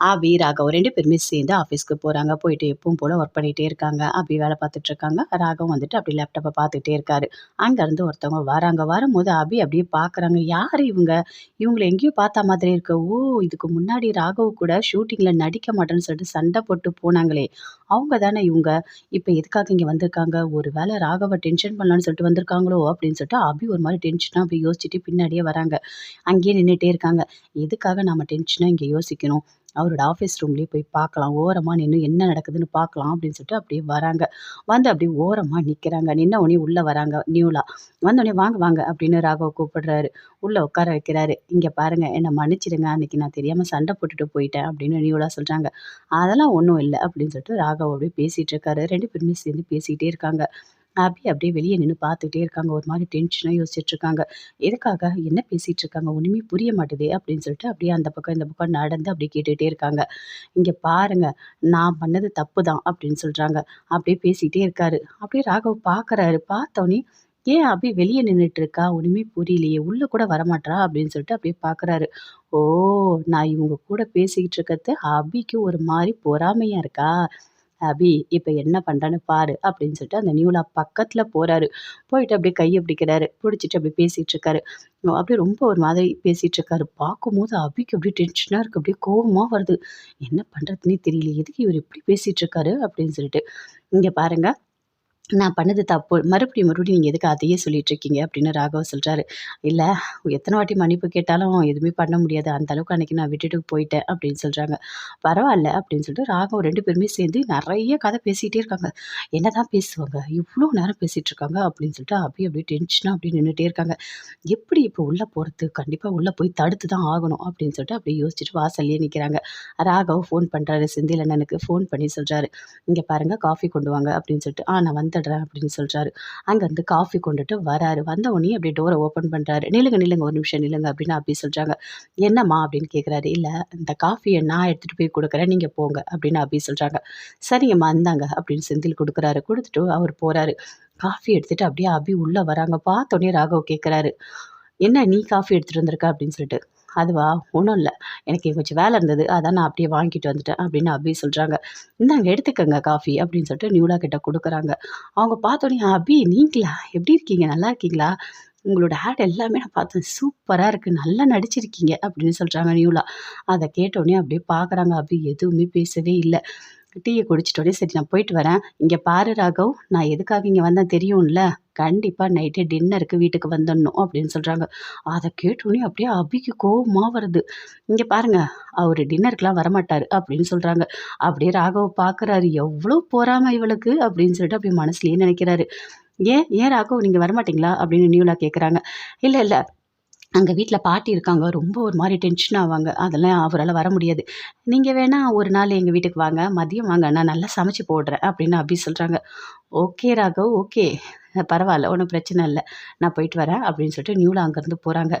அபி ராகவ் ரெண்டு பேருமே சேர்ந்து ஆஃபீஸ்க்கு போகிறாங்க போயிட்டு எப்பவும் போல் ஒர்க் பண்ணிகிட்டே இருக்காங்க. அபி வேலை பார்த்துட்டு இருக்காங்க. ராகவ் வந்துட்டு அப்படி லேப்டாப்பை பார்த்துட்டே இருக்காரு. அங்கேருந்து ஒருத்தவங்க வராங்க. வரும்போது அபி அப்படியே பார்க்குறாங்க. யார் இவங்க? இவங்களை எங்கேயோ பார்த்த மாதிரி இருக்க. ஓ இதுக்கு முன்னாடி ராகவ் கூட ஷூட்டிங்கில் நடிக்க மாட்டேன்னு சொல்லிட்டு சண்டை போட்டு போனாங்களே. அவங்க தானே இவங்க? இப்போ எதுக்காக இங்கே வந்திருக்காங்க? ஒரு வேளை ராகவை டென்ஷன் பண்ணலான்னு சொல்லிட்டு வந்திருக்காங்களோ அப்படின்னு சொல்லிட்டு அபி ஒரு மாதிரி டென்ஷனாக அப்படி யோசிச்சுட்டு பின்னாடியே வராங்க. அங்கேயே நின்றுட்டே இருக்காங்க. எதுக்காக நம்ம டென்ஷனாக இங்கே யோசிக்கணும்? அவரோட ஆஃபீஸ் ரூம்லேயே போய் பார்க்கலாம். ஓரமாக நின்று என்ன நடக்குதுன்னு பார்க்கலாம் அப்படின்னு சொல்லிட்டு அப்படியே வராங்க. வந்து அப்படியே ஓரமாக நிற்கிறாங்க நின்ன உடனே உள்ளே வராங்க நியூலா வந்தோடனே வாங்க வாங்க அப்படின்னு ராகவ் கூப்பிடுறாரு. உள்ளே உட்கார வைக்கிறாரு. இங்கே பாருங்கள் என்னை மன்னிச்சிடுங்க. அன்றைக்கி நான் தெரியாமல் சண்டை போட்டுட்டு போயிட்டேன் அப்படின்னு நியூலா சொல்கிறாங்க அதெல்லாம் ஒன்றும் இல்லை அப்படின்னு சொல்லிட்டு ராகவ் அப்படியே பேசிகிட்டு இருக்காரு. ரெண்டு பேருமே சேர்ந்து பேசிகிட்டே இருக்காங்க. அபி அப்படியே வெளியே நின்று பார்த்துக்கிட்டே இருக்காங்க. ஒரு மாதிரி டென்ஷனாக யோசிச்சுட்டு இருக்காங்க. எதுக்காக? என்ன பேசிகிட்டு இருக்காங்க? ஒன்றுமே புரிய மாட்டுதே அப்படின்னு சொல்லிட்டு அப்படியே அந்த பக்கம் இந்த பக்கம் நடந்து அப்படியே கேட்டுகிட்டே இருக்காங்க. இங்கே பாருங்கள் நான் பண்ணது தப்பு தான் அப்படின்னு சொல்கிறாங்க அப்படியே பேசிகிட்டே இருக்காரு. அப்படியே ராகவ் பார்க்குறாரு பார்த்தோன்னே ஏன் அபி வெளியே நின்றுட்டு இருக்கா? ஒன்றுமே புரியலையே. உள்ளே கூட வரமாட்டா அப்படின்னு சொல்லிட்டு அப்படியே பார்க்குறாரு ஓ நான் இவங்க கூட பேசிக்கிட்டு இருக்கிறது அபிக்கு ஒரு மாதிரி பொறாமையாக இருக்கா? அபி இப்போ என்ன பண்ணுறான்னு பாரு அப்படின்னு சொல்லிட்டு அந்த நியூலா பக்கத்தில் போகிறாரு போயிட்டு அப்படியே கையை பிடிக்கிறாரு பிடிச்சிட்டு அப்படியே பேசிகிட்டு இருக்காரு. அப்படியே ரொம்ப ஒரு மாதிரி பேசிகிட்டு இருக்காரு. பார்க்கும்போது அபிக்கு அப்படியே டென்ஷனாக இருக்குது அப்படியே கோபமாக வருது. என்ன பண்ணுறதுனே தெரியல எதுக்கு இவர் இப்படி பேசிகிட்டு இருக்காரு அப்படின்னு சொல்லிட்டு. இங்கே பாருங்கள் நான் பண்ணது தப்பு. மறுபடியும் மறுபடியும் நீங்கள் எதுக்கு அதையே சொல்லிகிட்ருக்கீங்க அப்படின்னு ராகவ் சொல்கிறாரு இல்லை எத்தனை வாட்டி மன்னிப்பு கேட்டாலும் எதுவுமே பண்ண முடியாது. அந்த அளவுக்கு அன்றைக்கி நான் விட்டுட்டு போயிட்டேன் அப்படின்னு சொல்கிறாங்க பரவாயில்ல அப்படின்னு சொல்லிட்டு ராகவ் ரெண்டு பேருமே சேர்ந்து நிறைய கதை பேசிகிட்டே இருக்காங்க. என்ன தான் பேசுவாங்க? இவ்வளோ நேரம் பேசிகிட்டு இருக்காங்க அப்படின்னு சொல்லிட்டு அப்படியே அப்படியே டென்ஷனாக அப்படியே நின்றுட்டே இருக்காங்க. எப்படி இப்போ உள்ளே போகிறது கண்டிப்பாக உள்ளே போய் தடுத்து தான் ஆகணும் அப்படின்னு சொல்லிட்டு அப்படியே யோசிச்சுட்டு வாசல்லையே நிற்கிறாங்க ராகவ் ஃபோன் பண்ணுறாரு செந்தில் அண்ணனுக்கு ஃபோன் பண்ணி சொல்கிறாரு இங்கே பாருங்கள் காஃபி கொண்டு வாங்க அப்படின்னு சொல்லிட்டு. ஆ நான் வந்து வந்துடுறேன் அப்படின்னு சொல்கிறாரு அங்கேருந்து காஃபி கொண்டுட்டு வராரு. வந்த உடனே அப்படியே டோரை ஓப்பன் பண்ணுறாரு நிலுங்க நிலுங்க ஒரு நிமிஷம் நிலுங்க அப்படின்னு அப்படி சொல்கிறாங்க என்னம்மா அப்படின்னு கேட்குறாரு இல்லை இந்த காஃபியை நான் எடுத்துகிட்டு போய் கொடுக்குறேன். நீங்கள் போங்க அப்படின்னு அப்படி சொல்கிறாங்க சரிங்கம்மா இந்தாங்க அப்படின்னு செந்தில் கொடுக்குறாரு. கொடுத்துட்டு அவர் போகிறாரு காஃபி எடுத்துகிட்டு அப்படியே அபி உள்ளே வராங்க. பார்த்தோன்னே ராகவ் கேட்குறாரு என்ன நீ காஃபி எடுத்துகிட்டு வந்திருக்க அப்படின்னு சொல்லிட்டு. அதுவா? ஒன்றும் இல்லை. எனக்கு கொஞ்சம் வேலை இருந்தது. அதான் நான் அப்படியே வாங்கிட்டு வந்துட்டேன் அப்படின்னு அபி சொல்கிறாங்க இந்தாங்க எடுத்துக்கங்க காஃபி அப்படின்னு சொல்லிட்டு நியூலா கிட்ட கொடுக்குறாங்க. அவங்க பார்த்தோன்னே அபி நீங்களா? எப்படி இருக்கீங்க? நல்லா இருக்கீங்களா? உங்களோட ஆட் எல்லாமே நான் பார்த்தேன். சூப்பராக இருக்குது நல்லா நடிச்சிருக்கீங்க. அப்படின்னு சொல்கிறாங்க நியூலா. அதை கேட்டோடனே அப்படியே பார்க்குறாங்க அபி. எதுவுமே பேசவே இல்லை. டீயை குடிச்சிட்டோடே சரி நான் போயிட்டு வரேன். இங்கே பாரு ராகவ் நான் எதுக்காக இங்கே வந்தேன் தெரியும்ல? கண்டிப்பாக நைட்டு டின்னருக்கு வீட்டுக்கு வந்துடணும் அப்படின்னு சொல்கிறாங்க அதை கேட்டோன்னே அப்படியே அபிக்கு கோபமாக வருது. இங்கே பாருங்கள் அவர் டின்னருக்குலாம் வரமாட்டார் அப்படின்னு சொல்கிறாங்க அப்படியே ராகவ் பார்க்குறாரு எவ்வளோ போகாமல் இவளுக்கு? அப்படின்னு சொல்லிட்டு அப்படியே மனசுலேயே நினைக்கிறாரு. ஏன் ஏன் ராகவ் நீங்கள் வரமாட்டிங்களா? அப்படின்னு நியூலாக கேட்குறாங்க இல்லை இல்லை அங்கே வீட்டில் பாட்டி இருக்காங்க. ரொம்ப ஒரு மாதிரி டென்ஷன் ஆவாங்க. அதெல்லாம் அவரால் வர முடியாது. நீங்கள் வேணால் ஒரு நாள் எங்கள் வீட்டுக்கு வாங்க. மதியம் வாங்க. நான் நல்லா சமைச்சு போடுறேன். அப்படின்னு அப்படி சொல்கிறாங்க ஓகே ராகவ். ஓகே. பரவாயில்ல. ஒன்றும் பிரச்சனை இல்லை. நான் போயிட்டு வரேன். அப்படின்னு சொல்லிட்டு நியூவில் அங்கேருந்து போகிறாங்க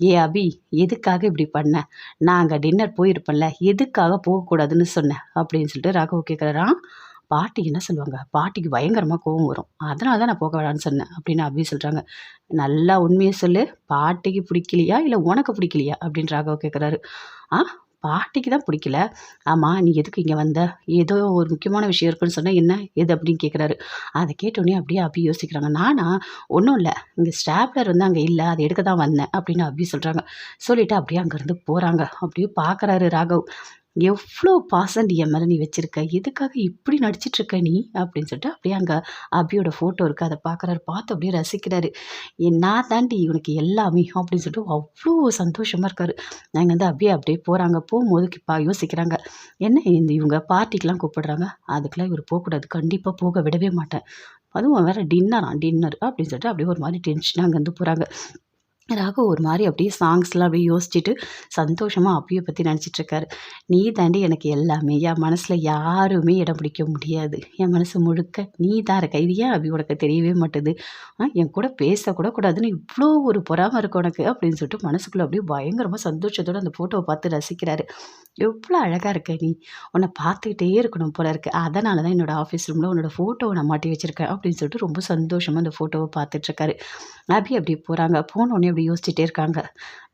ஏ அபி எதுக்காக இப்படி பண்ண? நான் அங்கே டின்னர் போயிருப்பேன்ல. எதுக்காக போகக்கூடாதுன்னு சொன்னேன் அப்படின்னு சொல்லிட்டு ராகவ் கேட்குறான் பாட்டி என்ன சொல்லுவாங்க? பாட்டிக்கு பயங்கரமாக கோவம் வரும். அதனால தான் நான் போக வேணான்னு சொன்னேன் அப்படின்னு அபி சொல்கிறாங்க நல்லா உண்மையை சொல்லு. பாட்டிக்கு பிடிக்கலையா? இல்லை உனக்கு பிடிக்கலையா? அப்படின்னு ராகவ் கேட்குறாரு ஆ பாட்டிக்கு தான் பிடிக்கல. ஆமாம் நீ எதுக்கு இங்கே வந்த? ஏதோ ஒரு முக்கியமான விஷயம் இருக்குன்னு சொன்னால் என்ன? எது அப்படின்னு கேட்குறாரு அதை கேட்டோடனே அப்படியே அபி யோசிக்கிறாங்க. நானா ஒன்றும் இல்லை. இங்கே ஸ்டாப்லர் வந்து அங்கே இல்லை. அதை எடுக்க தான் வந்தேன் அப்படின்னு அபி சொல்கிறாங்க சொல்லிவிட்டு அப்படியே அங்கேருந்து போகிறாங்க அப்படியே பார்க்குறாரு ராகவ். எவ்வளோ பாசம் என் மேலே நீ வச்சுருக்க? எதுக்காக இப்படி நடிச்சிட்ருக்க நீ? அப்படின்னு சொல்லிட்டு அப்படியே அங்கே அபியோட ஃபோட்டோ இருக்குது அதை பார்க்குறாரு. பார்த்து அப்படியே ரசிக்கிறாரு. நான் தாண்டி இவனுக்கு எல்லாமே அப்படின்னு சொல்லிட்டு அவ்வளோ சந்தோஷமாக இருக்கார். நாங்கள் வந்து அப்படியே அப்படியே போகிறாங்க போகும்போது இப்போ யோசிக்கிறாங்க. என்ன இந்த இவங்க பார்ட்டிக்கெலாம் கூப்பிடுறாங்க? அதுக்கெலாம் இவர் போகக்கூடாது. கண்டிப்பாக போக விடவே மாட்டேன். அதுவும் வேறு டின்னரா டின்னர் அப்படின்னு சொல்லிட்டு அப்படியே ஒரு மாதிரி டென்ஷனாக அங்கேருந்து போகிறாங்க ராகு ஒரு மாதிரி அப்படியே சாங்ஸ்லாம் அப்படியே யோசிச்சுட்டு சந்தோஷமாக அப்பியை பற்றி நினச்சிட்ருக்காரு நீ தாண்டி எனக்கு எல்லாமே என் மனசில் யாருமே இடம் பிடிக்க முடியாது. என் மனசு முழுக்க நீ தான் இருக்க. இது ஏன் அபி உனக்கு தெரியவே மாட்டுது? என் கூட பேசக்கூட கூடாதுன்னு இவ்வளோ ஒரு பொறாமல் இருக்கு உனக்கு அப்படின்னு சொல்லிட்டு மனசுக்குள்ளே அப்படியே பயங்கரமாக சந்தோஷத்தோடு அந்த ஃபோட்டோவை பார்த்து ரசிக்கிறாரு. எவ்வளோ அழகாக இருக்க நீ. உன்னை பார்த்துக்கிட்டே இருக்கணும் போல இருக்கு. அதனால தான் என்னோடய ஆஃபீஸ் ரூமில் உன்னோட ஃபோட்டோவை நான் மாட்டி வச்சுருக்கேன் அப்படின்னு சொல்லிட்டு ரொம்ப சந்தோஷமாக அந்த ஃபோட்டோவை பார்த்துட்ருக்காரு அபி அப்படி போகிறாங்க போனோடனே அப்படி யோசிச்சுட்டே இருக்காங்க.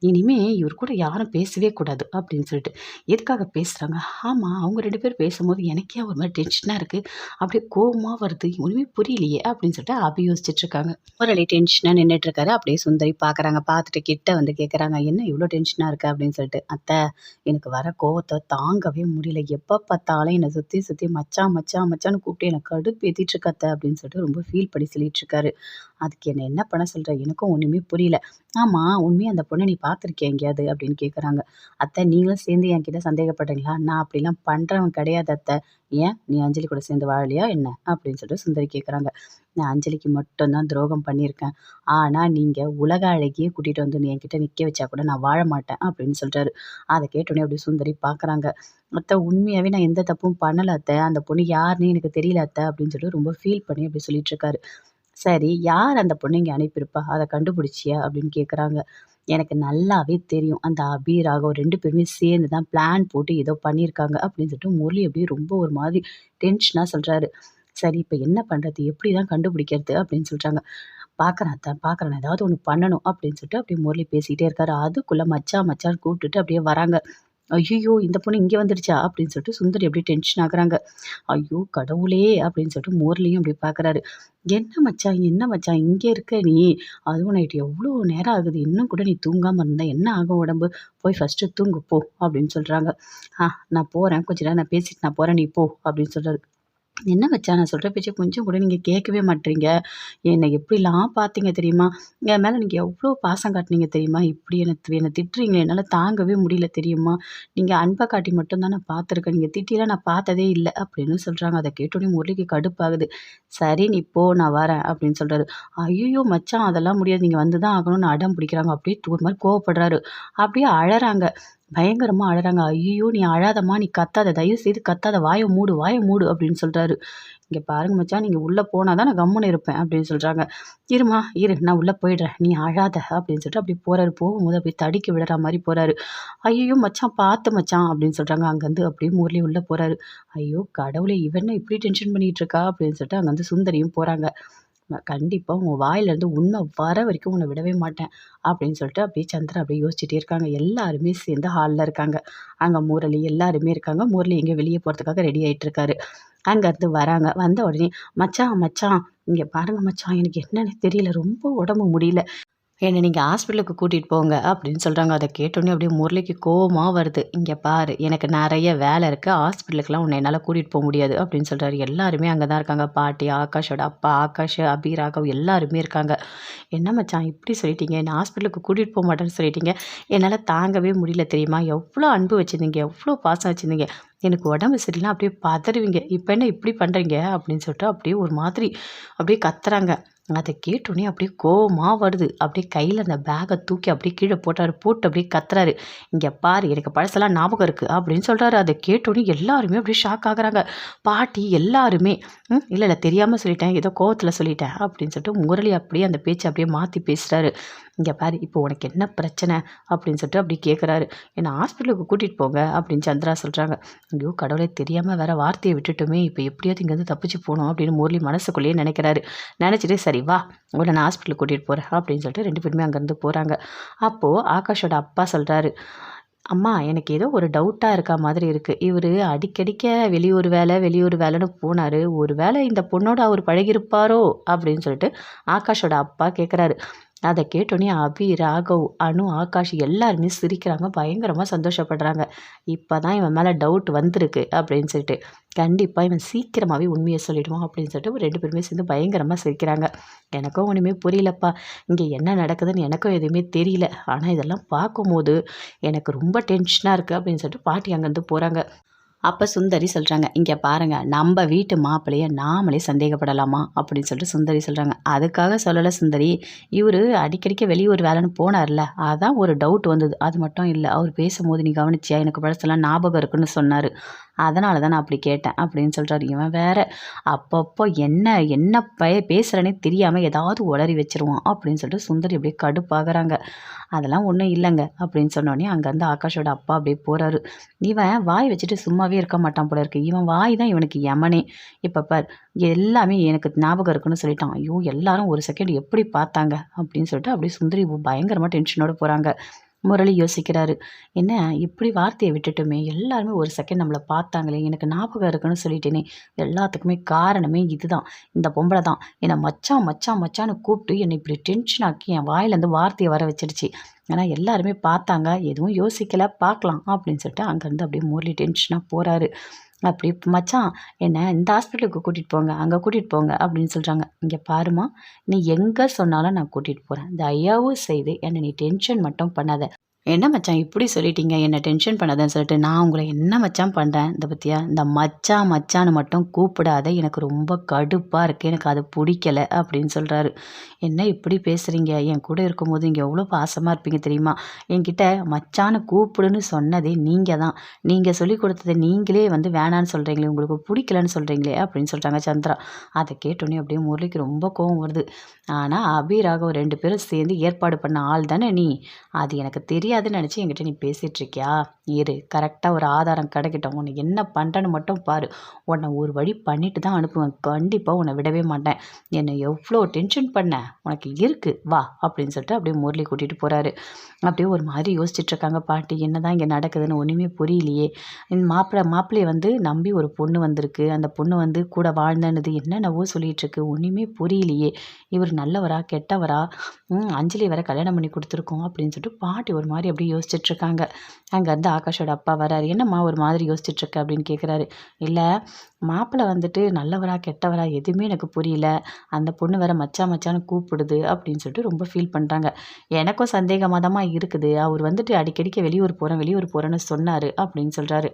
இனிமே இவர் கூட யாரும் பேசவே கூடாது அப்படின்னு சொல்லிட்டு. எதுக்காக பேசுகிறாங்க ஆமாம் அவங்க ரெண்டு பேரும் பேசும்போது எனக்கே ஒரு மாதிரி டென்ஷனாக இருக்குது அப்படியே கோவமாக வருது. ஒன்றுமே புரியலையே அப்படின்னு சொல்லிட்டு அபி யோசிச்சுட்டு இருக்காங்க. முரளி டென்ஷனாக நின்றுட்டு இருக்காரு. அப்படியே சுந்தரி பார்க்குறாங்க பார்த்துட்டு கிட்ட வந்து கேட்குறாங்க என்ன இவ்வளோ டென்ஷனாக இருக்குது அப்படின்னு சொல்லிட்டு. அத்தை எனக்கு வர கோவத்தை தாங்கவே முடியல. எப்போ பார்த்தாலும் என்னை சுற்றி சுற்றி மச்சான் மச்சான் மச்சான்னு கூப்பிட்டு எனக்கு கடுப்பு ஏற்றிட்டு இருக்கத்த அப்படின்னு சொல்லிட்டு ரொம்ப ஃபீல் பண்ணி சொல்லிட்டு இருக்காரு. அதுக்கு என்னை என்ன பண்ண சொல்கிற எனக்கும் ஒன்றுமே புரியல. ஆமாம் உண்மையாக அந்த பொண்ணை நீ பார்த்துருக்கியா எங்கேயாவது? அப்படின்னு கேட்குறாங்க அத்தை நீங்களும் சேர்ந்து என்கிட்ட சந்தேகப்படுறீங்களா? நான் அப்படிலாம் பண்ணுறவன் கிடையாது அத்தை. ஏன்? நீ அஞ்சலி கூட சேர்ந்து வாழலையா? என்ன? அப்படின்னு சொல்லிட்டு சுந்தரி கேட்குறாங்க நான் அஞ்சலிக்கு மட்டும்தான் துரோகம் பண்ணியிருக்கேன். ஆனால் நீங்கள் உலக அழகியே கூட்டிகிட்டு வந்து என்கிட்ட நிற்க வச்சா கூட நான் வாழ மாட்டேன் அப்படின்னு சொல்கிறாரு அதை கேட்டோடனே அப்படி சுந்தரி பார்க்குறாங்க அத்தை உண்மையாகவே நான் எந்த தப்பும் பண்ணலை அத்தை. அந்த பொண்ணு யாருன்னு எனக்கு தெரியல அத்தை அப்படின்னு சொல்லிட்டு ரொம்ப ஃபீல் பண்ணி அப்படி சொல்லிட்டு இருக்காரு. சரி யார் அந்த பொண்ணு இங்கே அனுப்பியிருப்பா? அதை கண்டுபிடிச்சியா? அப்படின்னு கேட்குறாங்க எனக்கு நல்லாவே தெரியும். அந்த அபி ராகவ் ரெண்டு பேருமே சேர்ந்து தான் பிளான் போட்டு ஏதோ பண்ணியிருக்காங்க அப்படின்னு சொல்லிட்டு முரளி அப்படியே ரொம்ப ஒரு மாதிரி டென்ஷனாக சொல்கிறாரு சரி இப்போ என்ன பண்ணுறது எப்படி தான் கண்டுபிடிக்கிறது? அப்படின்னு சொல்கிறாங்க பார்க்குறேன் தான் பார்க்குறேன் ஏதாவது ஒன்று பண்ணணும் அப்படின்னு சொல்லிட்டு அப்படியே முரளி பேசிக்கிட்டே இருக்காரு. அதுக்குள்ளே மச்சான் மச்சான் கூப்பிட்டுட்டு அப்படியே வராங்க. ஐயோ இந்த பொண்ணு இங்கே வந்துடுச்சா? அப்படின்னு சொல்லிட்டு சுந்தரி அப்படியே டென்ஷன் ஆகுறாங்க. ஐயோ கடவுளே! அப்படின்னு சொல்லிட்டு மோர்லேயும் அப்படி பார்க்குறாரு என்ன மச்சான் என்ன மச்சான் இங்கே இருக்க நீ? அதுவும் நைட்டு எவ்வளோ நேரம் ஆகுது? இன்னும் கூட நீ தூங்காமல் இருந்தால் என்ன ஆகும் உடம்பு? போய் ஃபஸ்ட்டு தூங்கு போ அப்படின்னு சொல்கிறாங்க ஆ நான் போகிறேன் கொஞ்ச நேரம் நான் பேசிட்டு நான் போகிறேன் நீ போ அப்படின்னு சொல்கிறாரு என்ன மச்சான் நான் சொல்கிற பேச்சை கொஞ்சம் கூட நீங்கள் கேட்கவே மாட்டீங்க. என்னை எப்படிலாம் பார்த்தீங்க தெரியுமா? என் மேலே நீங்கள் எவ்வளோ பாசம் காட்டினீங்க தெரியுமா? இப்படி எனக்கு என்னை திட்டுறீங்க என்னால் தாங்கவே முடியல தெரியுமா? நீங்கள் அன்பை காட்டி மட்டும்தான் நான் பார்த்துருக்கேன். நீங்கள் திட்டிலாம் நான் பார்த்ததே இல்லை அப்படின்னு சொல்கிறாங்க அதை கேட்டோடனே முரளிக்கு கடுப்பாகுது. சரி நீ போ நான் வரேன் அப்படின்னு சொல்கிறாரு ஐயோ மச்சான் அதெல்லாம் முடியாது. நீங்கள் வந்து தான் ஆகணும்னு அடம் பிடிக்கிறாங்க. அப்படியே ஒரு மாதிரி கோவப்படுறாரு. அப்படியே அழறாங்க. பயங்கரமாக அழறாங்க. ஐயோ நீ அழாதம்மா நீ கத்தாத தயவு செய்து கத்தாத வாயை மூடு வாயை மூடு அப்படின்னு சொல்கிறாரு இங்கே பாருங்க மச்சான் நீங்கள் உள்ளே போனால் தான் நான் கம்முன்னு இருப்பேன் அப்படின்னு சொல்கிறாங்க இருமா இரு நான் உள்ளே போயிடுறேன். நீ அழாத அப்படின்னு சொல்லிட்டு அப்படி போகிறாரு போகும்போது அப்படி தடிக்கி விடுற மாதிரி போகிறாரு ஐயோ மச்சான் பார்த்து மச்சான் அப்படின்னு சொல்கிறாங்க அங்கேருந்து அப்படியே முரளி உள்ளே போகிறாரு ஐயோ கடவுளை இவன் இப்படி டென்ஷன் பண்ணிகிட்டு இருக்கா அப்படின்னு சொல்லிட்டு அங்கேருந்து சுந்தரியும் போகிறாங்க கண்டிப்பாக உன் வாயிலேருந்து உண்மை வர வரைக்கும் உன்னை விடவே மாட்டேன் அப்படின்னு சொல்லிட்டு அப்படியே சந்திரா அப்படியே யோசிச்சுட்டே இருக்காங்க. எல்லாருமே சேர்ந்து ஹாலில் இருக்காங்க. அங்கே முரளி எல்லாருமே இருக்காங்க. முரளி எங்கே வெளியே போகிறதுக்காக ரெடி ஆகிட்டு இருக்காரு. அங்கேருந்து வராங்க. வந்த உடனே மச்சான் மச்சான் இங்கே பாருங்க மச்சான் எனக்கு என்னன்னு தெரியல. ரொம்ப உடம்பு முடியல. என்னை நீங்கள் ஹாஸ்பிட்டலுக்கு கூட்டிகிட்டு போங்க அப்படின்னு சொல்கிறாங்க அதை கேட்டோன்னே அப்படியே முரளிக்கு கோவமாக வருது. இங்கே பாரு எனக்கு நிறைய வேலை இருக்குது ஹாஸ்பிட்டலுக்குலாம் உன்னை என்னால் கூட்டிகிட்டு போக முடியாது. அப்படின்னு சொல்கிறாரு எல்லாருமே அங்கே தான் இருக்காங்க. பாட்டி ஆகாஷோட அப்பா ஆகாஷ் அபி ராகவ் எல்லாருமே இருக்காங்க. என்ன மச்சான் இப்படி சொல்லிட்டீங்க? என்ன ஹாஸ்பிட்டலுக்கு கூட்டிகிட்டு போக மாட்டேன்னு சொல்லிட்டீங்க. என்னால் தாங்கவே முடியல தெரியுமா? எவ்வளோ அன்பு வச்சுருந்தீங்க. எவ்வளோ பாசம் வச்சுருந்தீங்க. எனக்கு உடம்பு சரியில்லை அப்படியே பதறுவீங்க. இப்போ என்ன இப்படி பண்ணுறீங்க அப்படின்னு சொல்லிட்டு அப்படியே ஒரு மாதிரி அப்படியே கத்துறாங்க. அதை கேட்டோன்னே அப்படியே கோவமாக வருது. அப்படியே கையில் அந்த பேக்கை தூக்கி அப்படியே கீழே போட்டார். போட்டு அப்படியே கத்துறாரு. இங்கே பாரு எனக்கு பழசெல்லாம் ஞாபகம் இருக்குது அப்படின்னு சொல்கிறாரு அதை கேட்டோன்னே எல்லாருமே அப்படியே ஷாக் ஆகுறாங்க. பாட்டி எல்லாருமே இல்லை இல்லை தெரியாமல் சொல்லிட்டேன். ஏதோ கோவத்தில் சொல்லிட்டேன். அப்படின்னு சொல்லிட்டு முரளி அப்படியே அந்த பேச்சை அப்படியே மாற்றி பேசுகிறாரு இங்கே பாரு இப்போ உனக்கு என்ன பிரச்சனை? அப்படின்னு சொல்லிட்டு அப்படி கேட்குறாரு என்னை ஹாஸ்பிட்டலுக்கு கூட்டிகிட்டு போங்க. அப்படின்னு சந்திரா சொல்கிறாங்க ஐயோ கடவுளே தெரியாமல் வேறு வார்த்தையை விட்டுட்டுமே இப்போ எப்படியாவது இங்கேருந்து தப்பிச்சு போகணும் அப்படின்னு முரளி மனசுக்குள்ளேயே நினைக்கிறாரு. நினச்சிட்டு சரி வா உங்களை நான் ஹாஸ்பிட்டலுக்கு கூட்டிகிட்டு போகிறேன் அப்படின்னு சொல்லிட்டு ரெண்டு பேருமே அங்கேருந்து போகிறாங்க அப்போது ஆகாஷோட அப்பா சொல்கிறாரு அம்மா எனக்கு ஏதோ ஒரு டவுட்டாக இருக்கா மாதிரி இருக்குது இவர் அடிக்கடிக்க வெளியூர் வேலை வெளியூர் வேலைன்னு போனார். ஒரு வேளை இந்த பொண்ணோட அவர் பழகிருப்பாரோ அப்படின்னு சொல்லிட்டு ஆகாஷோட அப்பா கேட்குறாரு அதை கேட்டோன்னே அபி ராகவ் அனு ஆகாஷ் எல்லாருமே சிரிக்கிறாங்க. பயங்கரமாக சந்தோஷப்படுறாங்க. இப்போ தான் இவன் மேலே டவுட் வந்திருக்கு அப்படின்னு சொல்லிட்டு. கண்டிப்பாக இவன் சீக்கிரமாகவே உண்மையை சொல்லிடுவான் அப்படின்னு சொல்லிட்டு ரெண்டு பேருமே சேர்ந்து பயங்கரமாக சிரிக்கிறாங்க. எனக்கும் ஒன்றுமே புரியலப்பா. இங்கே என்ன நடக்குதுன்னு எனக்கும் எதுவுமே தெரியல. ஆனால் இதெல்லாம் பார்க்கும்போது எனக்கு ரொம்ப டென்ஷனாக இருக்குது அப்படின்னு சொல்லிட்டு பாட்டி அங்கேருந்து போகிறாங்க அப்போ சுந்தரி சொல்கிறாங்க இங்கே பாருங்கள் நம்ம வீட்டு மாப்பிள்ளையை நாமளே சந்தேகப்படலாமா? அப்படின்னு சொல்லிட்டு சுந்தரி சொல்கிறாங்க அதுக்காக சொல்லலை சுந்தரி இவர் அடிக்கடிக்க வெளியூர் வேலைன்னு போனார்ல அதான் ஒரு டவுட் வந்தது. அது மட்டும் இல்லை அவர் பேசும்போது நீ கவனிச்சியா? எனக்கு பழசெல்லாம் ஞாபகம் இருக்குன்னு சொன்னார். அதனால தான் நான் அப்படி கேட்டேன் அப்படின்னு சொல்கிறார் இவன் வேற அப்பப்போ என்ன என்ன பய பேசுகிறேனே தெரியாமல் ஏதாவது உளறி வச்சிருவான் அப்படின்னு சொல்லிட்டு சுந்தரி அப்படியே கடுப்பாகிறாங்க. அதெல்லாம் ஒன்றும் இல்லைங்க அப்படின்னு சொன்னோடனே அங்கேருந்து ஆகாஷோட அப்பா அப்படியே போகிறாரு இவன் வாய் வச்சுட்டு சும்மா சும்மாவே இருக்க மாட்டான் போல இருக்கு. இவன் வாய் தான் இவனுக்கு யமனே. இப்போ பார் எல்லாமே எனக்கு ஞாபகம் இருக்குன்னு சொல்லிட்டான். ஐயோ எல்லாரும் ஒரு செகண்ட் எப்படி பார்த்தாங்க அப்படின்னு சொல்லிட்டு அப்படியே சுந்தரி பயங்கரமாக டென்ஷனோட போகிறாங்க முரளி யோசிக்கிறாரு. என்ன இப்படி வார்த்தையை விட்டுட்டுமே? எல்லாருமே ஒரு செகண்ட் நம்மளை பார்த்தாங்களே எனக்கு ஞாபகம் இருக்குன்னு சொல்லிட்டேனே. எல்லாத்துக்குமே காரணமே இதுதான். இந்த பொம்பளை தான். என்னை மச்சான் மச்சான் மச்சான்னு கூப்பிட்டு என்னை இப்படி டென்ஷன் ஆக்கி என் வாயிலேருந்து வார்த்தையை வர வச்சிருச்சு. ஆனால் எல்லாருமே பார்த்தாங்க எதுவும் யோசிக்கலை பார்க்கலாம் அப்படின்னு சொல்லிட்டு அங்கேருந்து அப்படியே முரளி டென்ஷனாக போகிறாரு அப்படி மச்சான் என்ன இந்த ஹாஸ்பிட்டலுக்கு கூட்டிகிட்டு போங்க அங்கே கூட்டிகிட்டு போங்க அப்படின்னு சொல்கிறாங்க இங்கே பாருமா நீ எங்கே சொன்னாலும் நான் கூட்டிகிட்டு போகிறேன் தயவு செய்து என்னை நீ டென்ஷன் மட்டும் பண்ணாத. என்ன மச்சான் இப்படி சொல்லிட்டீங்க? என்ன டென்ஷன் பண்ணாதேன்னு சொல்லிட்டு நான் உங்களை என்ன மச்சான் பண்ணுறேன் இந்த பற்றியா இந்த மச்சான் மச்சான்னு மட்டும் கூப்பிடாத. எனக்கு ரொம்ப கடுப்பாக இருக்குது எனக்கு அது பிடிக்கல. அப்படின்னு சொல்கிறாரு என்ன இப்படி பேசுகிறீங்க என் கூட இருக்கும்போது இங்கே எவ்வளோ பாசமாக இருப்பீங்க தெரியுமா? என்கிட்ட மச்சான்னு கூப்பிடுன்னு சொன்னதே நீங்கள் தான். நீங்கள் சொல்லி கொடுத்தது நீங்களே வந்து வேணான்னு சொல்கிறீங்களே உங்களுக்கு பிடிக்கலன்னு சொல்கிறீங்களே அப்படின்னு சொல்கிறாங்க சந்திரா. அதை கேட்டோன்னே அப்படியே முரளிக்கு ரொம்ப கோவம் வருது. ஆனால் அபிராக ரெண்டு பேரும் சேர்ந்து ஏற்பாடு பண்ண ஆள் தானே நீ? அது எனக்கு தெரியாது. தெரியாதுன்னு நினச்சி என்கிட்ட நீ பேசிகிட்டு இருக்கியா இரு கரெக்டாக ஒரு ஆதாரம் கிடைக்கட்டும் உன்னை என்ன பண்ணுறேன்னு மட்டும் பாரு. உன்னை ஒரு வழி பண்ணிட்டு தான் அனுப்புவேன். கண்டிப்பாக உன்னை விடவே மாட்டேன். என்னை எவ்வளோ டென்ஷன் பண்ண? உனக்கு இருக்குது வா அப்படின்னு சொல்லிட்டு அப்படியே முரளி கூட்டிகிட்டு போகிறாரு அப்படியே ஒரு மாதிரி யோசிச்சுட்டு இருக்காங்க பாட்டி. என்ன தான் இங்கே நடக்குதுன்னு ஒன்றுமே புரியலையே. இந்த மாப்பிள்ளை மாப்பிள்ளையை வந்து நம்பி ஒரு பொண்ணு வந்திருக்கு. அந்த பொண்ணு வந்து கூட வாழ்ந்தனது என்னென்னவோ சொல்லிகிட்ருக்கு ஒன்றுமே புரியலையே. இவர் நல்லவரா கெட்டவரா? ம், அஞ்சலி வர கல்யாணம் பண்ணி கொடுத்துருக்கோம் அப்படின்னு சொல்லிட்டு பாட்டி ஒரு மாதிரி அப்படியே யோசிச்சுட்டு இருக்காங்க அங்கேருந்து ஆகாஷோட அப்பா வராரு. என்னம்மா ஒரு மாதிரி யோசிச்சுட்டு இருக்க அப்படின்னு கேட்குறாரு இல்லை மாப்பிள்ளை வந்துட்டு நல்லவரா கெட்டவரா எதுவுமே எனக்கு புரியல. அந்த பொண்ணு வேற மச்சான் மச்சான்னு கூப்பிடுது. அப்படின்னு சொல்லிட்டு ரொம்ப ஃபீல் பண்ணுறாங்க எனக்கும் சந்தேகமாக தான் இருக்குது. அவர் வந்துட்டு அடிக்கடிக்க வெளியூர் போகிறேன் வெளியூர் போகிறேன்னு சொன்னார். அப்படின்னு சொல்கிறாரு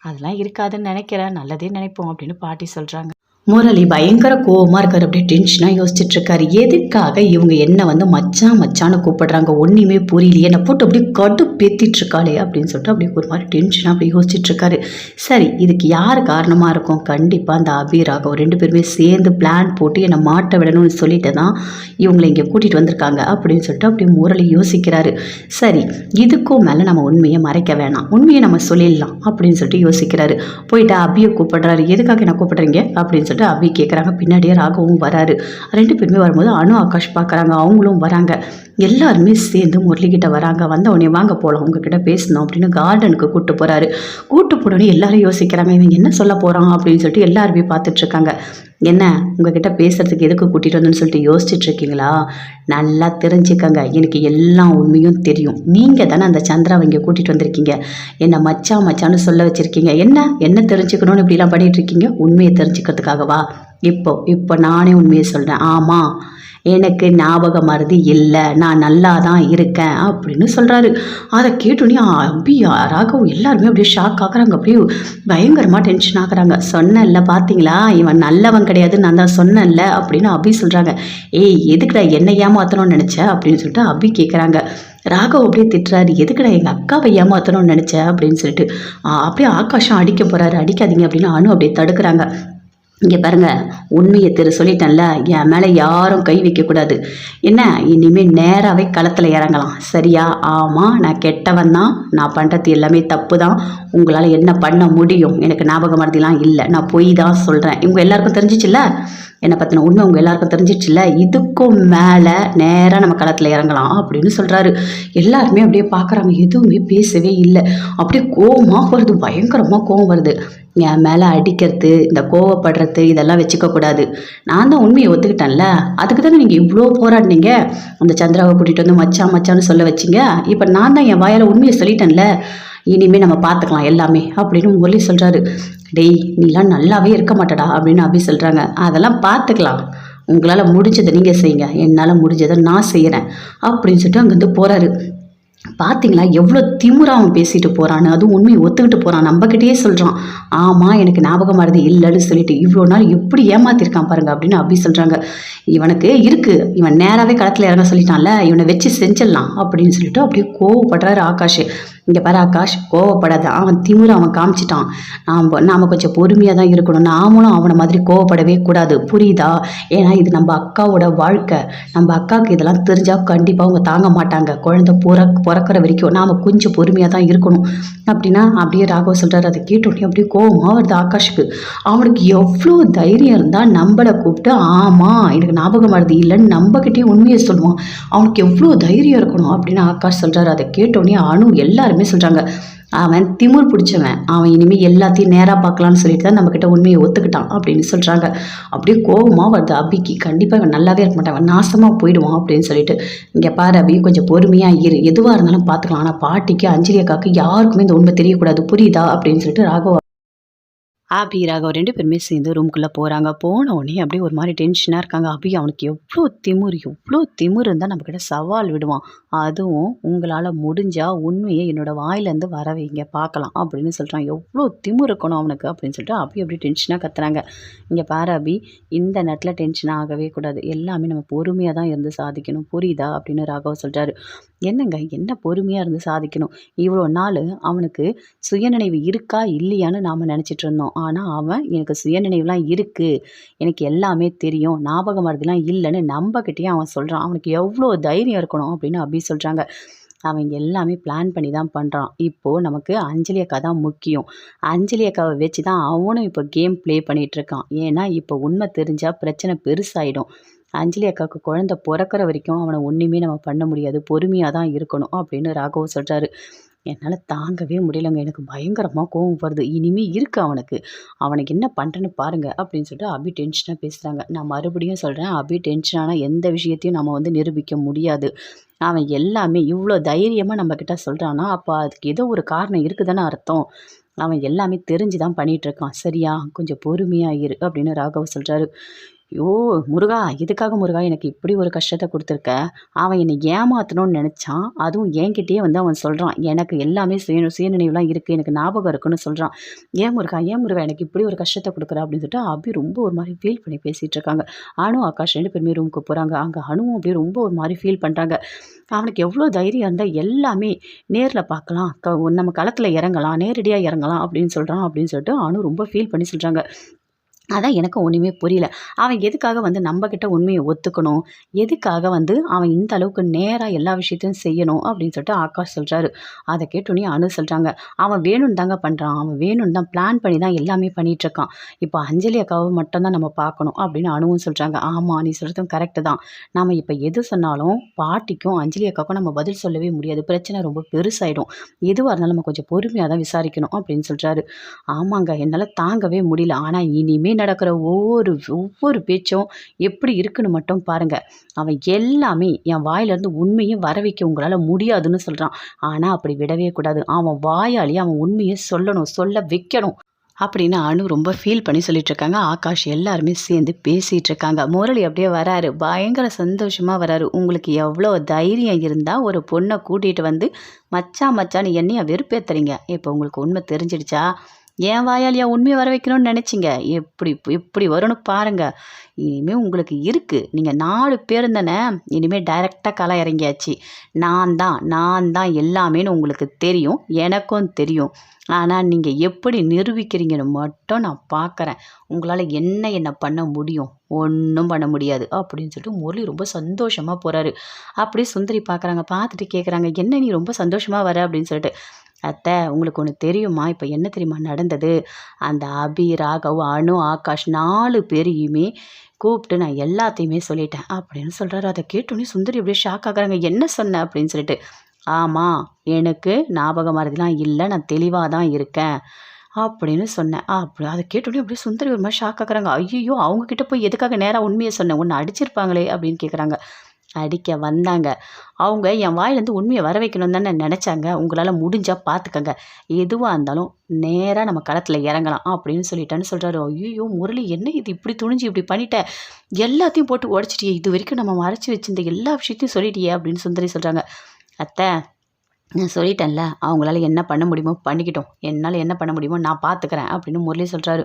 அதெல்லாம் இருக்காதுன்னு நினைக்கிறேன். நல்லதே நினைப்போம். அப்படின்னு பாட்டி சொல்கிறாங்க முரளி பயங்கர கோவமாக இருக்கார். அப்படியே டென்ஷனாக யோசிச்சுட்டு இருக்காரு. எதுக்காக இவங்க என்ன வந்து மச்சான் மச்சான்னு கூப்பிடுறாங்க? ஒன்றுமே புரியலையே. என்னை போட்டு அப்படியே கடு பேத்திட்டு இருக்காளே அப்படின்னு சொல்லிட்டு அப்படியே ஒரு மாதிரி டென்ஷனாக அப்படியே யோசிச்சுட்டு இருக்காரு. சரி இதுக்கு யார் காரணமாக இருக்கும்? கண்டிப்பாக அந்த அபிராகம் ரெண்டு பேருமே சேர்ந்து பிளான் போட்டு என்னை மாட்ட விடணும்னு சொல்லிட்டு தான் இவங்களை இங்கே கூட்டிகிட்டு வந்திருக்காங்க அப்படின்னு சொல்லிட்டு அப்படியே முரளி யோசிக்கிறாரு. சரி இதுக்கும் மேலே நம்ம உண்மையை மறைக்க வேணாம். உண்மையை நம்ம சொல்லிடலாம் அப்படின்னு சொல்லிட்டு யோசிக்கிறாரு. போயிட்டு அபியை கூப்பிடுறாரு. எதுக்காக என்ன கூப்பிடுறீங்க? அப்படின்னு சொல்லிட்டு அபி கேட்குறாங்க பின்னாடியே ராகவும் வராரு. ரெண்டு பேருமே வரும்போது அனு ஆகாஷ் பார்க்குறாங்க அவங்களும் வராங்க. எல்லாருமே சேர்ந்து முரளிக்கிட்ட வராங்க. வந்த உடனே வாங்க போகலாம் உங்ககிட்ட பேசணும் அப்படின்னு கார்டனுக்கு கூப்பிட்டு போகிறாரு கூப்பிட்டு போனோடனே எல்லாரும் யோசிக்கிறாங்க இவங்க என்ன சொல்ல போகிறான் அப்படின்னு சொல்லிட்டு எல்லாருமே பார்த்துட்டு இருக்காங்க. என்ன உங்ககிட்ட பேசுறதுக்கு எதுக்கு கூட்டிகிட்டு வந்தேன்னு சொல்லிட்டு யோசிச்சுட்டு இருக்கீங்களா? நல்லா தெரிஞ்சுக்கங்க எனக்கு எல்லா உண்மையும் தெரியும். நீங்கள் தானே அந்த சந்திராவை இங்கே கூட்டிகிட்டு வந்திருக்கீங்க. என்ன மச்சான் மச்சான்னு சொல்ல வச்சுருக்கீங்க. என்ன என்ன தெரிஞ்சுக்கணும்னு இப்படிலாம் பண்ணிட்டு இருக்கீங்க? உண்மையை தெரிஞ்சுக்கிறதுக்காகவா? இப்போ இப்போ நானே உண்மையை சொல்கிறேன் ஆமாம் எனக்கு ஞாபக மருதி இல்லை நான் நல்லா தான் இருக்கேன் அப்படின்னு சொல்கிறாரு அதை கேட்டோன்னே அபி ராகவ் எல்லாருமே அப்படியே ஷாக் ஆகுறாங்க. அப்படியே பயங்கரமாக டென்ஷன் ஆகுறாங்க. சொன்னல பார்த்தீங்களா இவன் நல்லவன் கிடையாதுன்னு நான் தான் சொன்னேன்ல அப்படின்னு அபி சொல்கிறாங்க ஏய் எதுக்குடா என்னை ஏமாத்தணும்னு நினச்சேன் அப்படின்னு சொல்லிட்டு அபி கேட்குறாங்க ராகவ் அப்படியே திட்டுறாரு. எதுக்குடா எங்கள் அக்காவை ஏமாத்தணும்னு நினச்ச? அப்படின்னு சொல்லிட்டு. அப்படியே ஆகாஷம் அடிக்க போகிறாரு அடிக்காதீங்க அப்படின்னு அனு அப்படியே தடுக்கிறாங்க. இங்கே பாருங்க உண்மையை தெரு சொல்லிட்டேன்ல என் மேலே யாரும் கை வைக்கக்கூடாது என்ன இனிமேல் நேராகவே களத்தில் இறங்கலாம். சரியா? ஆமாம் நான் கெட்டவன் தான். நான் பண்ணுறது எல்லாமே தப்பு தான் உங்களால் என்ன பண்ண முடியும்? எனக்கு ஞாபகம் மருதிலாம் இல்லை. நான் பொய் தான் சொல்கிறேன் இவங்க எல்லாருக்கும் தெரிஞ்சிச்சுல்ல? என்னை பற்றின உண்மை உங்கள் எல்லாருக்கும் தெரிஞ்சிச்சுல்ல இதுக்கும் மேலே நேராக நம்ம களத்தில் இறங்கலாம் அப்படின்னு சொல்கிறாரு எல்லாருமே அப்படியே பார்க்குறாங்க எதுவுமே பேசவே இல்லை. அப்படியே கோவமாக வருது. பயங்கரமாக கோவம் வருது. என் மேலே அடிக்கிறது இந்த கோவப்படுறது இதெல்லாம் வச்சுக்கக்கூடாது நான் தான் உண்மையை ஒத்துக்கிட்டேன்ல. அதுக்கு தானே நீங்கள் இவ்வளோ போராடினீங்க? அந்த சந்திராவை கூட்டிகிட்டு வந்து மச்சான் மச்சான்னு சொல்ல வச்சிங்க. இப்போ நான் தான் என் வாயால் உண்மையை சொல்லிட்டேன்ல. இனிமேல் நம்ம பார்த்துக்கலாம் எல்லாமே அப்படின்னு முரளி சொல்கிறாரு டேய் நீலாம் நல்லாவே இருக்க மாட்டடா அப்படின்னு அபி சொல்கிறாங்க அதெல்லாம் பார்த்துக்கலாம். உங்களால் முடிஞ்சதை நீங்கள் செய்யுங்க. என்னால் முடிஞ்சதை நான் செய்கிறேன் அப்படின்னு சொல்லிட்டு அங்கேருந்து போகிறாரு பார்த்தீங்களா எவ்வளோ திமிரா அவன் பேசிட்டு போகிறான்னு அதுவும் உண்மையை ஒத்துக்கிட்டு போகிறான் நம்மக்கிட்டேயே சொல்கிறான் ஆமாம் எனக்கு ஞாபகம் மறதி இல்லைன்னு சொல்லிட்டு இவ்வளோ நாள் எப்படி ஏமாத்திருக்கான் பாருங்க அப்படின்னு அப்படி சொல்கிறாங்க இவனுக்கு இருக்குது இவன் நேராகவே களத்தில் இறங்க சொல்லிட்டான்ல. இவனை வச்சு செஞ்சிடலாம் அப்படின்னு சொல்லிட்டு அப்படியே கோவப்படுறாரு ஆகாஷ். இங்கே பாரு ஆகாஷ் கோவப்படாத. அவன் திமிரு அவன் காமிச்சிட்டான். நாம் நாம் கொஞ்சம் பொறுமையாக தான் இருக்கணும். நாமளும் அவனை மாதிரி கோவப்படவே கூடாது. புரியுதா? ஏன்னா இது நம்ம அக்காவோட வாழ்க்கை. நம்ம அக்காவுக்கு இதெல்லாம் தெரிஞ்சால் கண்டிப்பாக அவங்க தாங்க மாட்டாங்க. குழந்தை பிற பிறக்கிற வரைக்கும் நாம் கொஞ்சம் பொறுமையாக தான் இருக்கணும். அப்படின்னா அப்படியே ராகவ் சொல்கிறார் அதை கேட்டோடனே அப்படியே கோவமாக வருது ஆகாஷுக்கு. அவனுக்கு எவ்வளோ தைரியம் இருந்தால் நம்மளை கூப்பிட்டு ஆமாம் எனக்கு ஞாபகம் வருது. இல்லைன்னு நம்மக்கிட்டே உண்மையை சொல்லுவான். அவனுக்கு எவ்வளோ தைரியம் இருக்கணும்? அப்படின்னு ஆகாஷ் சொல்கிறார் அதை கேட்டோடனே அணு எல்லாரும் சொல்கிறாங்க அவன் திமிர் பிடிச்சவன். அவன் இனிமேல் எல்லாத்தையும் நேராக பார்க்கலான்னு சொல்லிட்டு தான் நம்மக்கிட்ட உண்மையை ஒத்துக்கிட்டான் அப்படின்னு சொல்கிறாங்க அப்படியே கோபமாக வருது அபிக்கு. கண்டிப்பாக இவன் நல்லாவே இருக்க மாட்டான். அவன் நாசமாக போயிடுவான் அப்படின்னு சொல்லிட்டு. இங்கே பாரு அபி கொஞ்சம் பொறுமையாக இரு. எதுவாக இருந்தாலும் பார்த்துக்கலாம். ஆனால் பாட்டிக்கு அஞ்சலி அக்காவுக்கு யாருக்குமே இந்த உண்மை தெரியக்கூடாது. புரியுதா அப்படின்னு சொல்லிட்டு ராகவ ஆபி ராகவ் ரெண்டு பேருமே சேர்ந்து ரூம்குள்ளே போகிறாங்க போன உடனே அப்படியே ஒரு மாதிரி டென்ஷனாக இருக்காங்க. அபி அவனுக்கு எவ்வளோ திமிரு எவ்வளோ திமிரு இருந்தால் நம்மக்கிட்ட சவால் விடுவான். அதுவும் உங்களால் முடிஞ்சால் உண்மையை என்னோடய வாயிலேருந்து வர வைங்க பார்க்கலாம் அப்படின்னு சொல்கிறான் எவ்வளோ திமுர் இருக்கணும் அவனுக்கு அப்படின்னு சொல்லிட்டு அபி அப்படியே டென்ஷனாக கத்துறாங்க. இங்கே பாரு அபி இந்த நேரத்தில் டென்ஷன் ஆகவே கூடாது. எல்லாமே நம்ம பொறுமையாக தான் இருந்து சாதிக்கணும். புரியுதா அப்படின்னு ராகவ் சொல்கிறாரு என்னங்க என்ன பொறுமையாக இருந்து சாதிக்கணும்? இவ்வளோ நாள் அவனுக்கு சுயநினைவு இருக்கா இல்லையான்னு நாம் நினச்சிட்டு இருந்தோம். ஆனால் அவன் எனக்கு சுயநினைவுலாம் இருக்குது எனக்கு எல்லாமே தெரியும். ஞாபகம் மருதிலாம் இல்லைன்னு நம்பக்கிட்டேயே அவன் சொல்கிறான் அவனுக்கு எவ்வளோ தைரியம் இருக்கணும் அப்படின்னு அப்படி சொல்கிறாங்க அவன் எல்லாமே பிளான் பண்ணி தான் பண்ணுறான் இப்போது நமக்கு அஞ்சலி அக்கா தான் முக்கியம். அஞ்சலி அக்காவை வச்சு தான் அவனும் இப்போ கேம் ப்ளே பண்ணிகிட்ருக்கான் ஏன்னா இப்போ உண்மை தெரிஞ்சால் பிரச்சனை பெருசாகிடும் அஞ்சலி அக்காவுக்கு குழந்த பிறக்கிற வரைக்கும் அவனை ஒன்றுமே நம்ம பண்ண முடியாது. பொறுமையாக தான் இருக்கணும் அப்படின்னு ராகவ் சொல்கிறாரு என்னால் தாங்கவே முடியலங்க. எனக்கு பயங்கரமாக கோவம் வருது. இனிமே இருக்கு அவனுக்கு. அவனுக்கு என்ன பண்ணுறேன்னு பாருங்க அப்படின்னு சொல்லிட்டு அபி டென்ஷனாக பேசுகிறாங்க நான் மறுபடியும் சொல்கிறேன் அபி டென்ஷனான எந்த விஷயத்தையும் நம்ம வந்து நிரூபிக்க முடியாது. அவன் எல்லாமே இவ்வளோ தைரியமாக நம்மக்கிட்ட சொல்கிறான்னா அப்போ அதுக்கு ஏதோ ஒரு காரணம் இருக்குதுன்னு அர்த்தம். அவன் எல்லாமே தெரிஞ்சு தான் பண்ணிகிட்ருக்கான் சரியா? கொஞ்சம் பொறுமையாக இரு அப்படின்னு ராகவ் சொல்கிறாரு ஐயோ முருகா எதுக்காக முருகா எனக்கு இப்படி ஒரு கஷ்டத்தை கொடுத்துருக்க? அவன் என்னை ஏமாற்றணும்னு நினச்சான். அதுவும் என்கிட்டயே வந்து அவன் சொல்கிறான் எனக்கு எல்லாமே சுய சுயநினைவுலாம் இருக்குது எனக்கு ஞாபகம் இருக்குன்னு சொல்கிறான் ஏன் முருகா ஏன் முருகா எனக்கு இப்படி ஒரு கஷ்டத்தை கொடுக்குற? அப்படின்னு சொல்லிட்டு அபி ரொம்ப ஒரு மாதிரி ஃபீல் பண்ணி பேசிகிட்டு இருக்காங்க. அனு ஆகாஷ் ரெண்டு பேருமே ரூமுக்கு போகிறாங்க அங்கே அணுவும் அப்படியே ரொம்ப ஒரு மாதிரி ஃபீல் பண்ணுறாங்க அவனுக்கு எவ்வளோ தைரியம் இருந்தால் எல்லாமே நேரில் பார்க்கலாம். க நம்ம களத்தில் இறங்கலாம். நேரடியாக இறங்கலாம் அப்படின்னு சொல்கிறான் அப்படின்னு சொல்லிட்டு அனு ரொம்ப ஃபீல் பண்ணி சொல்கிறாங்க அதான் எனக்கு ஒன்றுமே புரியல. அவன் எதுக்காக வந்து நம்மக்கிட்ட உண்மையை ஒத்துக்கணும்? எதுக்காக வந்து அவன் இந்த அளவுக்கு நேராக எல்லா விஷயத்தையும் செய்யணும் அப்படின்னு சொல்லிட்டு ஆகாஷ் சொல்கிறாரு அதை கேட்டோன்னே அனு சொல்கிறாங்க அவன் வேணும்னு தாங்க பண்ணுறான் அவன் வேணும்னு தான் பிளான் பண்ணி தான் எல்லாமே பண்ணிகிட்ருக்கான் இப்போ அஞ்சலி அக்காவை மட்டும்தான் நம்ம பார்க்கணும் அப்படின்னு அணுவும் சொல்கிறாங்க ஆமாம் நீ சொல்கிறதும் கரெக்டு தான். நம்ம இப்போ எது சொன்னாலும் பாட்டிக்கும் அஞ்சலி அக்காவுக்கும் நம்ம பதில் சொல்லவே முடியாது. பிரச்சனை ரொம்ப பெருசாகிடும் எதுவாக இருந்தாலும் நம்ம கொஞ்சம் பொறுமையாக தான் விசாரிக்கணும் அப்படின்னு சொல்கிறாரு ஆமாங்க என்னால் தாங்கவே முடியல. ஆனால் இனிமேல் நடக்கிற ஒவ்வொரு ஒவ்வொரு பேச்சும் எப்படி இருக்குன்னு மட்டும் பாருங்கள் அவன் எல்லாமே என் வாயிலேருந்து உண்மையும் வர வைக்க உங்களால் முடியாதுன்னு சொல்கிறான் ஆனால் அப்படி விடவே கூடாது. அவன் வாயாலேயே அவன் உண்மையை சொல்லணும் சொல்ல வைக்கணும் அப்படின்னு அனு ரொம்ப ஃபீல் பண்ணி சொல்லிட்டு இருக்காங்க. ஆகாஷ் எல்லாருமே சேர்ந்து பேசிகிட்டு இருக்காங்க. முரளி அப்படியே வராரு. பயங்கர சந்தோஷமாக வராரு. உங்களுக்கு எவ்வளோ தைரியம் இருந்தால் ஒரு பொண்ணை கூட்டிகிட்டு வந்து மச்சான் மச்சான்னு என்னைய வெறுப்பேற்றுறீங்க இப்போ உங்களுக்கு உண்மை தெரிஞ்சிடுச்சா? ஏன் வாயாலியா உண்மையை வர வைக்கணும்னு நினச்சிங்க? எப்படி எப்படி வரும்னு பாருங்கள் இனிமேல் உங்களுக்கு இருக்குது நீங்கள் நாலு பேர் தானே இனிமேல் டைரெக்டாக களை இறங்கியாச்சு. நான் தான் நான் தான் எல்லாமேன்னு உங்களுக்கு தெரியும் எனக்கும் தெரியும். ஆனால் நீங்கள் எப்படி நிரூபிக்கிறீங்கன்னு மட்டும் நான் பார்க்குறேன் உங்களால் என்ன என்ன பண்ண முடியும்? ஒன்றும் பண்ண முடியாது. அப்படின்னு சொல்லிட்டு முரளி ரொம்ப சந்தோஷமாக போகிறாரு அப்படியே சுந்தரி பார்க்குறாங்க பார்த்துட்டு கேட்குறாங்க என்ன நீ ரொம்ப சந்தோஷமாக வர? அப்படின்னு சொல்லிட்டு. அத்தை உங்களுக்கு ஒன்று தெரியுமா? இப்போ என்ன தெரியுமா நடந்தது? அந்த அபி ராகவ் அனு ஆகாஷ் நாலு பேரையுமே கூப்பிட்டு நான் எல்லாத்தையுமே சொல்லிட்டேன். அப்படின்னு சொல்கிறாரு அதை கேட்டோன்னே சுந்தரி அப்படியே ஷாக் ஆகுறாங்க. என்ன சொன்ன? அப்படின்னு சொல்லிட்டு ஆமாம் எனக்கு ஞாபகம் மாதிரிலாம் இல்லை. நான் தெளிவாக தான் இருக்கேன். அப்படின்னு சொன்னேன். அப்படி அதை கேட்டோன்னே அப்படியே சுந்தரி ஒரு மாதிரி ஷாக் ஆகுறாங்க. ஐயோ அவங்கக்கிட்ட போய் எதுக்காக நேராக உண்மையை சொன்னேன் ஒன்று அடிச்சிருப்பாங்களே? அப்படின்னு கேட்குறாங்க அடிக்க வந்தாங்க. அவங்க என் வாயிலேருந்து உண்மையை வர வைக்கணும் தானே நினச்சாங்க. உங்களால் முடிஞ்சால் பார்த்துக்கங்க எதுவாக இருந்தாலும் நேராக நம்ம களத்தில் இறங்கலாம் அப்படின்னு சொல்லிட்டேன்னு சொல்கிறாரு ஐயோ முரளி என்ன இது? இப்படி துணிஞ்சு இப்படி பண்ணிட்டேன் எல்லாத்தையும் போட்டு உடச்சிட்டியே. இது வரைக்கும் நம்ம மறைச்சி வச்சிருந்த எல்லா விஷயத்தையும் சொல்லிட்டியே அப்படின்னு சுந்தரி சொல்கிறாங்க அத்தை நான் சொல்லிட்டேன்ல அவங்களால என்ன பண்ண முடியுமோ பண்ணிக்கிட்டோம். என்னால் என்ன பண்ண முடியுமோ நான் பார்த்துக்கிறேன் அப்படின்னு முரளி சொல்கிறாரு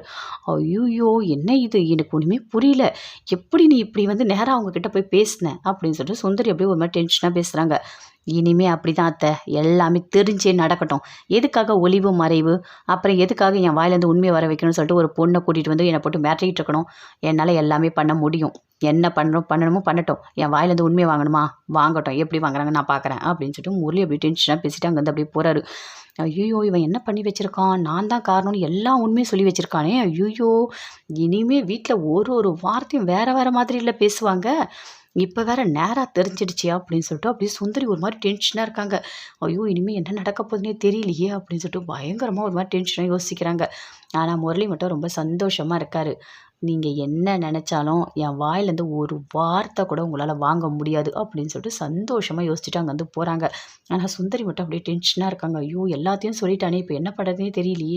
ஐயோயோ என்ன இது? எனக்கு ஒன்றுமே புரியல. எப்படி நீ இப்படி வந்து நேராக அவங்கக்கிட்ட போய் பேசினேன் அப்படின்னு சொல்லிட்டு சுந்தரி அப்படியே ஒரு மாதிரி டென்ஷனாக பேசுகிறாங்க இனிமே அப்படிதான் அத்தை. எல்லாமே தெரிஞ்சே நடக்கட்டும். எதுக்காக ஒளிவு மறைவு? அப்புறம் எதுக்காக என் வாயிலேருந்து உண்மையை வர வைக்கணும்னு சொல்லிட்டு ஒரு பொண்ணை கூட்டிகிட்டு வந்து என்னை போட்டு மிரட்டிகிட்டு இருக்கணும்? என்னால் எல்லாமே பண்ண முடியும். என்ன பண்ணணும் பண்ணணுமோ பண்ணட்டும். என் வாயிலேருந்து உண்மையை வாங்கணுமா? வாங்கட்டும். எப்படி வாங்குறாங்க நான் பார்க்குறேன். அப்படின்னு சொல்லிட்டு முரளி அப்படி டென்ஷனாக பேசிட்டு அங்கேருந்து அப்படியே போகிறாரு ஐயோ இவன் என்ன பண்ணி வச்சுருக்கான்? நான் தான் காரணம்னு எல்லா உண்மையும் சொல்லி வச்சுருக்கானே. ஐயோ இனிமேல் வீட்டில் ஒரு ஒரு வார்த்தையும் வேறு வேறு மாதிரி இல்லை பேசுவாங்க. இப்போ வேற நேராக தெரிஞ்சிடுச்சு அப்படின்னு சொல்லிட்டு அப்படியே சுந்தரி ஒரு மாதிரி டென்ஷனாக இருக்காங்க. ஐயோ இனிமேல் என்ன நடக்க போகுதுன்னே தெரியலையே அப்படின்னு சொல்லிட்டு பயங்கரமாக ஒரு மாதிரி டென்ஷனாக யோசிக்கிறாங்க. ஆனால் முரளி மட்டும் ரொம்ப சந்தோஷமாக இருக்காரு. நீங்கள் என்ன நினச்சாலும் என் வாயிலேருந்து ஒரு வார்த்தை கூட உங்களால் வாங்க முடியாது அப்படின்னு சொல்லிட்டு சந்தோஷமாக யோசிச்சுட்டு அங்கே வந்து போகிறாங்க ஆனால் சுந்தரி மட்டும் அப்படியே டென்ஷனாக இருக்காங்க. ஐயோ எல்லாத்தையும் சொல்லிட்டானே. இப்போ என்ன பண்ணுறதுனே தெரியலையே.